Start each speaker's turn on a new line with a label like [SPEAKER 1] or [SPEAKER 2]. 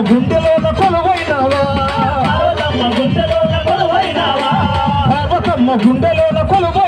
[SPEAKER 1] గుండెలోన కొలువైనావా? పార్వతమ్మ కొలువైనావా? పార్వతమ్మ కొలువై